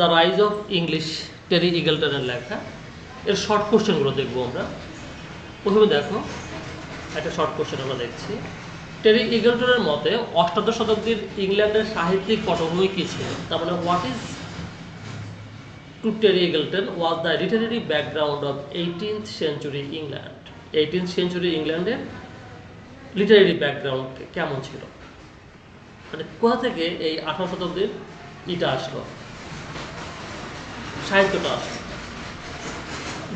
The rise of English Terry ইগলটনের লেখা। এর short কোশ্চেনগুলো দেখব আমরা। প্রথমে দেখো, একটা শর্ট কোশ্চেন আমরা দেখছি। টেরি ইগলটনের মতে অষ্টাদশ শতাব্দীর ইংল্যান্ডের সাহিত্যিক পটভূমি কী ছিল? তার মানে what is to Terry Eagleton was the literary background of eighteenth century England eighteenth century ইংল্যান্ডের লিটারেরি ব্যাকগ্রাউন্ড কেমন ছিল? মানে কোথা থেকে এই আঠারো শতাব্দীর ইটা আসলো? সাহিত্যটা আছে।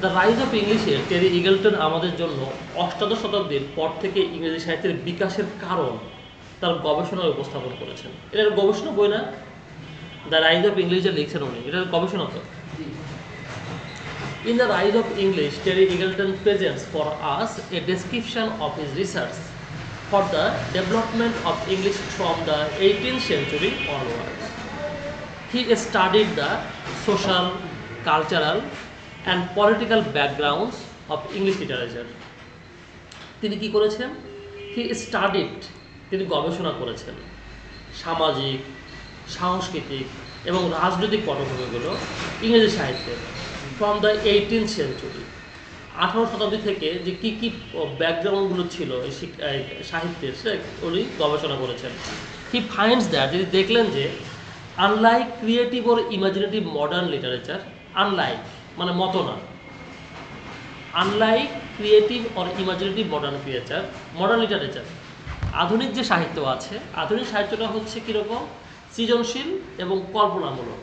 দ্য রাইজ অফ ইংলিশে টেরি ইগলটন আমাদের জন্য অষ্টাদশ শতাব্দীর পর থেকে ইংরেজি সাহিত্যের বিকাশের কারণ তার গবেষণা উপস্থাপন করেছেন। এটার গবেষণা বই না? দ্য রাইজ অফ ইংলিশে যা লিখছেন উনি। এটার গবেষণা তো। In the rise of English Terry Eagleton presents for us a description of his research for the development of English from the eighteen century onwards He studied the social, cultural, and political backgrounds of English literature. তিনি কি করেছেন? হি studied তিনি গবেষণা করেছেন। সামাজিক সাংস্কৃতিক এবং রাজনৈতিক পটভূমিগুলো ইংরেজি সাহিত্যের ফ্রম দ্য এইটিন সেঞ্চুরি আঠারো শতাব্দী থেকে যে কী কী ব্যাকগ্রাউন্ডগুলো ছিল এই সাহিত্যের সে উনি গবেষণা করেছেন। হি ফাইন্ডস দ্যাট যদি দেখলেন যে unlike creative or imaginative modern literature unlike মানে মতো না। Unlike creative or imaginative modern creature modern literature আধুনিক যে সাহিত্য আছে, আধুনিক সাহিত্যটা হচ্ছে কীরকম? সৃজনশীল এবং কল্পনামূলক।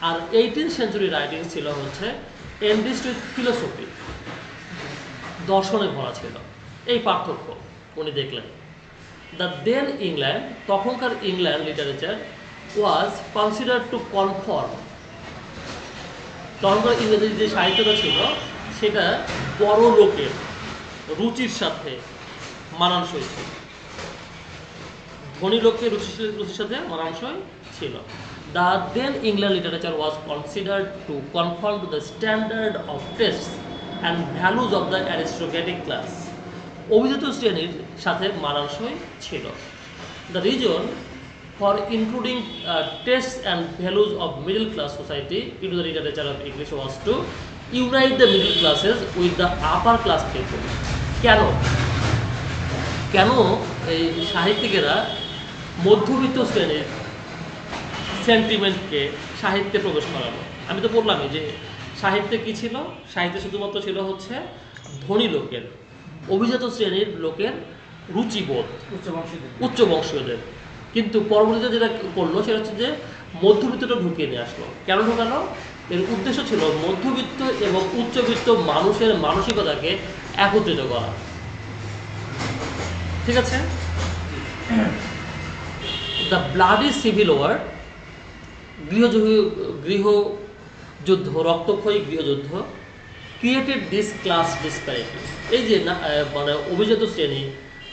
আর এইটিন সেঞ্চুরি রাইটিং ছিল হচ্ছে এনরিস্ট উইথ ফিলোসফি দর্শনে ভরা ছিল। এই পার্থক্য উনি দেখলেন। দ্য দেন ইংল্যান্ড তখনকার England literature was consider to conform তখনকার ইংরেজি যে সাহিত্যটা ছিল, সেটা বড় লোকের রুচির সাথে মানানসই ছিল। ধনী লোকের রুচির সাথে মানানসই ছিল। The then England literature was considered to confirm to the standard of taste and values of the aristocratic class অভিজাত শ্রেণির সাথে মানানসই ছিল। The reason for including uh, tastes and values of middle class society into the literature of English was to unite the middle classes with the upper class people. কেন কেন এই সাহিত্যিকেরা মধ্যবিত্ত শ্রেণির সেন্টিমেন্টকে সাহিত্যে প্রবেশ করালো আমি তো বললামই যে সাহিত্যে কি ছিল সাহিত্যে শুধুমাত্র ছিল হচ্ছে ধনী লোকের অভিজাত শ্রেণির লোকের রুচিবোধ উচ্চ বংশীয়দের কিন্তু পরবর্তীতে যেটা করল সেটা হচ্ছে যে মধ্যবিত্তটা ঢুকিয়ে নিয়ে আসলো। কেন ঢুকালো? এর উদ্দেশ্য ছিল মধ্যবিত্ত এবং উচ্চবিত্ত মানুষের মানসিকতাকে একত্রিত করা। ঠিক আছে? দ্য ব্লাডি সিভিল ওয়ার গৃহযুহ, গৃহযুদ্ধ, রক্তক্ষয়ী গৃহযুদ্ধ ক্রিয়েটেড দিস ক্লাস ডিসপ্যারিটি এই যে মানে অভিজাত শ্রেণি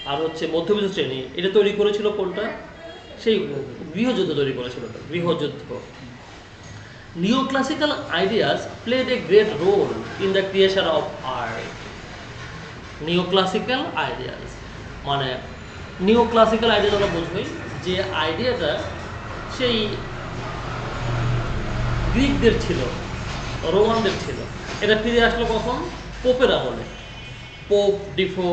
আর হচ্ছে মধ্যবিত্ত শ্রেণি, এটা তৈরি করেছিল কোনটা? সেই গৃহযুদ্ধ তৈরি করেছিল গৃহযুদ্ধ। Neo classical ideas played a great role in the creation of art neo classical ideas মানে নিও ক্লাসিক্যাল আইডিয়া আমরা বুঝবই যে আইডিয়াটা সেই গ্রিকদের ছিল, রোমানদের ছিল। এটা ফিরে আসলো কখন? পোপের আমলে। পোপ ডিফো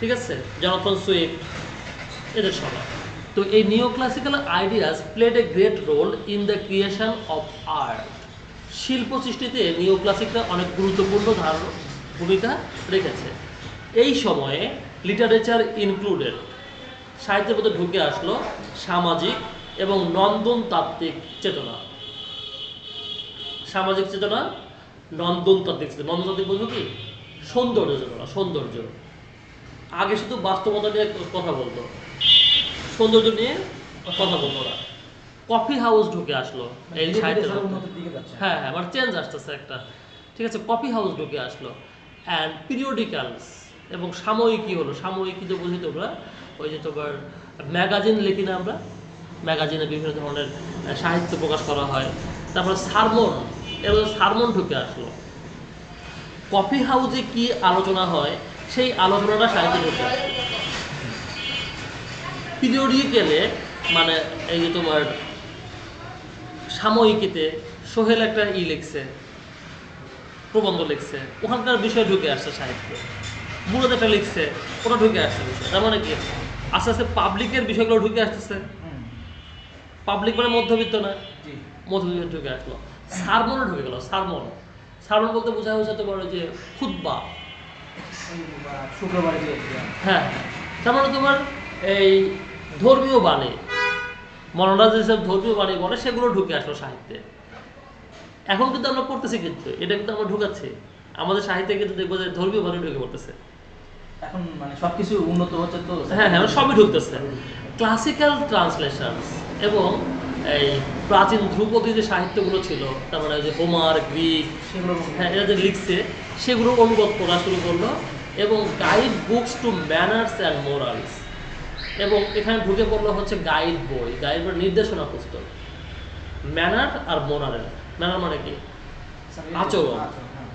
ঠিক আছে? জনথন সুইফট এদের সময়। তো এই neo classical ideas played a great role in the creation of art শিল্প সৃষ্টিতে নিও ক্লাসিকরা অনেক গুরুত্বপূর্ণ ধারণ ভূমিকা রেখেছে। এই সময়ে লিটারেচার ইনক্লুডেড সাহিত্যের মধ্যে ঢুকে আসলো সামাজিক এবং নন্দন তাত্ত্বিক চেতনা। সামাজিক চেতনা নন্দন তাত্ত্বিক চেতনা। নন্দন তাত্ত্বিক বলব কি? সৌন্দর্য চেতনা, সৌন্দর্য। আগে শুধু বাস্তবতা নিয়ে কথা বলতো। সৌন্দর্য নিয়ে কথা বলতো না কফি হাউস ঢুকে আসলো। এই সাহিত্যের হ্যাঁ হ্যাঁ আমার চেঞ্জ আসতেছে একটা। ঠিক আছে কফি হাউস ঢুকে আসলো। অ্যান্ড পিরিয়ডিক্যালস এবং সাময়িকী হলো। সাময়িকী তো বুঝি তোমরা? ওই যে তোমার ম্যাগাজিন লিখি না আমরা? ম্যাগাজিনে বিভিন্ন ধরনের সাহিত্য প্রকাশ করা হয়। তারপরে সারমন। এবার সারমন ঢুকে আসলো। কফি হাউসে কি আলোচনা হয়? সেই আলোচনাটা সাহিত্যে ঢুকে আসলো পিরিয়ডিক্যালে মানে এই যে তোমার সাময়িকীতে সোহেল একটা ই লিখছে প্রবন্ধ লিখছে ওখানকার বিষয় ঢুকে আসছে সাহিত্যে। মুরদ একটা লিখছে ওটা ঢুকে আসছে বিষয়। তার মানে কি? আস্তে আস্তে পাবলিকের বিষয়গুলো ঢুকে আসতেছে। পাবলিক মানে মধ্যবিত্ত না। মধ্যবিত্ত ঢুকে আসলো। সারমনে ঢুকে গেল সারমন। সারমন বলতে বোঝা হচ্ছে তোমার ওই যে খুদ্া শুক্রবারে যে যে- হ্যাঁ। তার মানে তোমার এই ধর্মীয় বাণী। মনোরাজ যেসব ধর্মীয় বাণী বলে সেগুলো ঢুকে আসলো সাহিত্যে। এখন কিন্তু আমরা পড়তেছি কিন্তু এটা কিন্তু আমরা ঢুকাচ্ছি। আমাদের সাহিত্যে কিন্তু দেখব যে ধর্মীয় বাণী ঢুকে পড়তেছে। এখন মানে সবকিছু উন্নত হচ্ছে তো? হ্যাঁ হ্যাঁ সবই ঢুকতেছে। ক্লাসিক্যাল ট্রান্সলেশন এবং এই প্রাচীন ধ্রুপদী যে সাহিত্যগুলো ছিল তার মানে যে হোমার গ্রিক সেগুলো হ্যাঁ এরা যে লিখছে সেগুলো অনুবাদ করা শুরু করল এবং guide books to manners and morals এবং এখানে ঢুকে পড়ল হচ্ছে গাইড বই। গাইড বই নির্দেশনা পুস্তক। ম্যানার আর মোরালের ম্যানার মানে কি? আচরণ।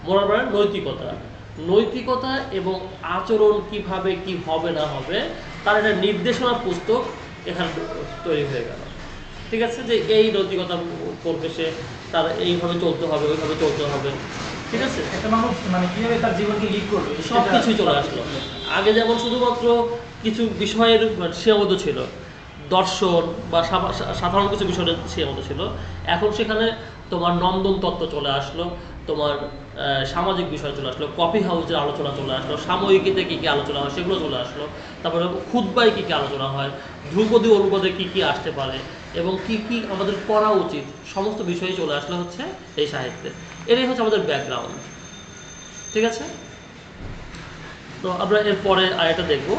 মোনার মোরাল মানে নৈতিকতা। নৈতিকতা এবং আচরণ কীভাবে কি হবে না হবে তার একটা নির্দেশনা পুস্তক এখানে তৈরি হয়ে গেল। ঠিক আছে? যে এই নৈতিকতা করবে সে তার এইভাবে চলতে হবে ওইভাবে চলতে হবে। ঠিক আছে? একটা মানুষ মানে কীভাবে তার জীবনকে লিড করবে সব কিছুই চলে আসলো। আগে যেমন শুধুমাত্র কিছু বিষয়ের সীমাবদ্ধ ছিল। দর্শন বা সাধারণ কিছু বিষয়ের সীমাবদ্ধ ছিল। এখন সেখানে তোমার নন্দন তত্ত্ব চলে আসলো, তোমার সামাজিক বিষয় চলে আসলো কফি হাউসের আলোচনা চলে আসলো, সাময়িকীতে কী কী আলোচনা হয় সেগুলো চলে আসলো। তারপরে খুদ্বায় কী কী আলোচনা হয়, ধ্রুপদী অনুপদে কী কী আসতে পারে এবং কি কি আমাদের করা উচিত, সমস্ত বিষয়ে চলে আসলো হচ্ছে এই সাহিত্যে। এটাই হচ্ছে আমাদের ব্যাকগ্রাউন্ড ঠিক আছে? তো আমরা এরপরে আর আরেকটা দেখব।